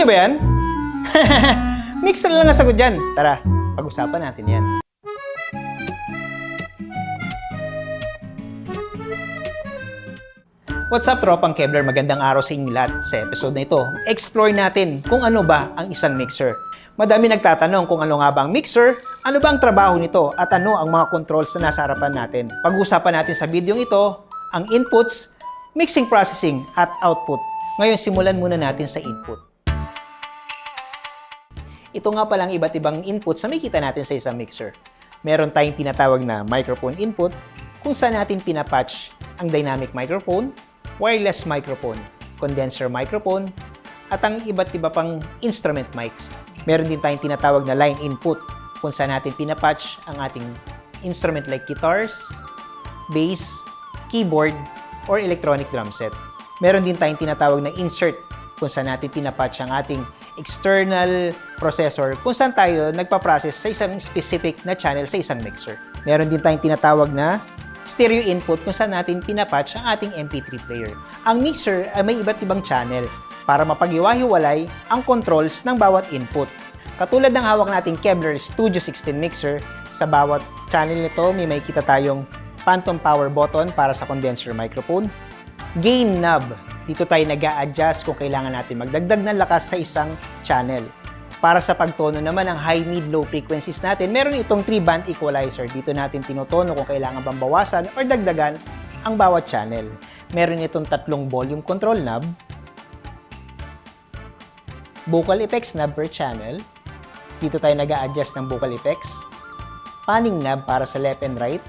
niyo ba yan? Mixer lang ang sagot dyan. Tara, pag-usapan natin yan. What's up, tropang Kevlar? Magandang araw sa inyo lahat. Sa episode na ito, explore natin kung ano ba ang isang mixer. Madami nagtatanong kung ano nga ba ang mixer, ano ba ang trabaho nito, at ano ang mga controls na nasa harapan natin. Pag-usapan natin sa video ito, ang inputs, mixing processing, at output. Ngayon, simulan muna natin sa input. Ito nga palang iba't ibang inputs na makikita natin sa isang mixer. Meron tayong tinatawag na microphone input, kung saan natin pinapatch ang dynamic microphone, wireless microphone, condenser microphone, at ang iba't iba pang instrument mics. Meron din tayong tinatawag na line input, kung saan natin pinapatch ang ating instrument like guitars, bass, keyboard, or electronic drum set. Meron din tayong tinatawag na insert, kung saan natin pinapatch ang ating external processor kung saan tayo nagpa-process sa isang specific na channel sa isang mixer. Meron din tayong tinatawag na stereo input kung saan natin pinapatch ang ating MP3 player. Ang mixer ay may iba't ibang channel para mapag-iwa-hiwalay ang controls ng bawat input. Katulad ng hawak nating Kevlar Studio 16 mixer, sa bawat channel nito may makikita tayong phantom power button para sa condenser microphone, gain knob. Dito tayo nag adjust kung kailangan natin magdagdag ng lakas sa isang channel. Para sa pagtono naman ng high, mid, low frequencies natin, meron itong 3-band equalizer. Dito natin tinotono kung kailangan bang bawasan or dagdagan ang bawat channel. Meron itong tatlong volume control knob, vocal effects knob per channel. Dito tayo nag adjust ng vocal effects. Panning knob para sa left and right.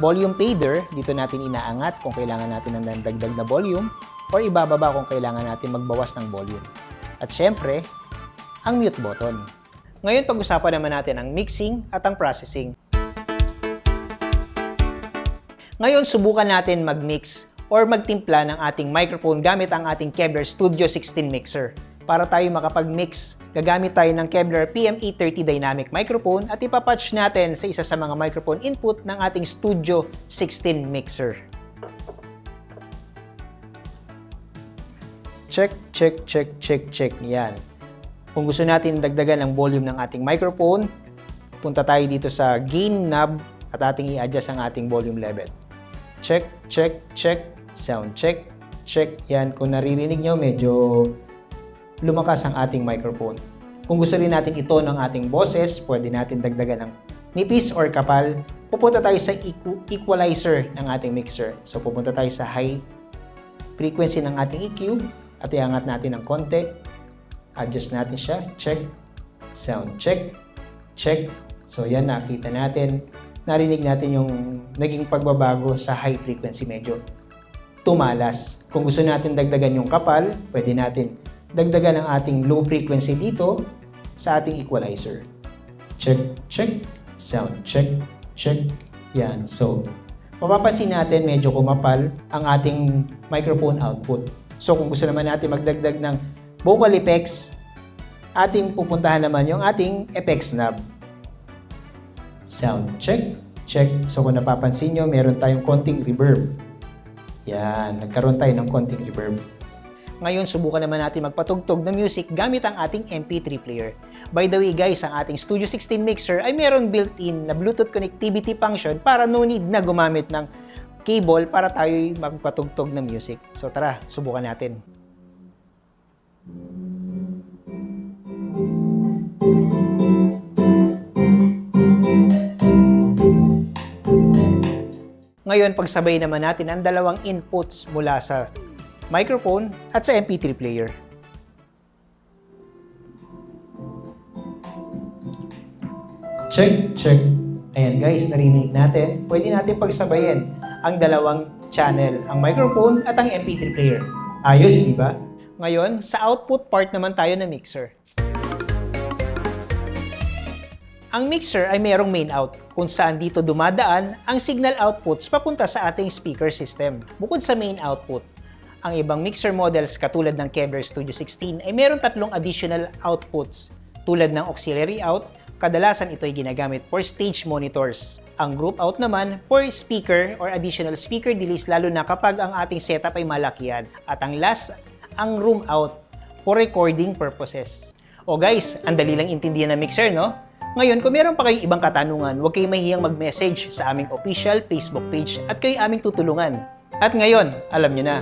Volume fader, dito natin inaangat kung kailangan natin ng dagdag na volume or ibababa kung kailangan natin magbawas ng volume. At syempre, ang mute button. Ngayon pag-usapan naman natin ang mixing at ang processing. Ngayon subukan natin mag-mix or magtimpla ng ating microphone gamit ang ating Kevlar Studio 16 mixer. Para tayo makapag-mix, gagamit tayo ng Kevlar PM830 dynamic microphone at ipapatch natin sa isa sa mga microphone input ng ating Studio 16 mixer. Check, check, check, check, check. Yan. Kung gusto natin dagdagan ang volume ng ating microphone, punta tayo dito sa gain knob at ating i-adjust ang ating volume level. Check, check, check. Sound check, check. Yan, kung naririnig nyo, medyo lumakas ang ating microphone. Kung gusto rin natin ito ng ating boses, pwede natin dagdagan ng nipis or kapal. Pupunta tayo sa equ- equalizer ng ating mixer. So, pupunta tayo sa high frequency ng ating EQ at iangat natin ng konti. Adjust natin siya. Check. Sound check. Check. So, yan nakita natin. Narinig natin yung naging pagbabago sa high frequency. Medyo tumalas. Kung gusto natin dagdagan yung kapal, pwede natin dagdagan ang ating low frequency dito sa ating equalizer. Check, check, sound check, check. Yan. So, mapapansin natin medyo kumapal ang ating microphone output. So, kung gusto naman natin magdagdag ng vocal effects, ating pupuntahan naman yung ating effects knob. Sound check, check. So, kung napapansin nyo, meron tayong konting reverb. Yan, nagkaroon tayo ng konting reverb. Ngayon, subukan naman natin magpatugtog ng music gamit ang ating MP3 player. By the way guys, ang ating Studio 16 mixer ay meron built-in na Bluetooth connectivity function para no need na gumamit ng cable para tayo magpatugtog ng music. So tara, subukan natin. Ngayon, pagsabay naman natin ang dalawang inputs mula sa microphone at sa MP3 player. Check, check. Ayan guys, narinig natin. Pwede natin pagsabayin ang dalawang channel, ang microphone at ang MP3 player. Ayos, di ba? Ngayon, sa output part naman tayo ng mixer. Ang mixer ay mayroong main out kung saan dito dumadaan ang signal outputs papunta sa ating speaker system. Bukod sa main output, ang ibang mixer models katulad ng Kevlar Studio 16 ay mayroong tatlong additional outputs tulad ng auxiliary out, kadalasan ito ay ginagamit for stage monitors. Ang group out naman for speaker or additional speaker delays lalo na kapag ang ating setup ay malakihan. At ang last, ang room out for recording purposes. O guys, ang dali lang intindihan ng mixer, no? Ngayon, kung meron pa kayong ibang katanungan, huwag kayong mahihiyang mag-message sa aming official Facebook page at kayo aming tutulungan. At ngayon, alam nyo na,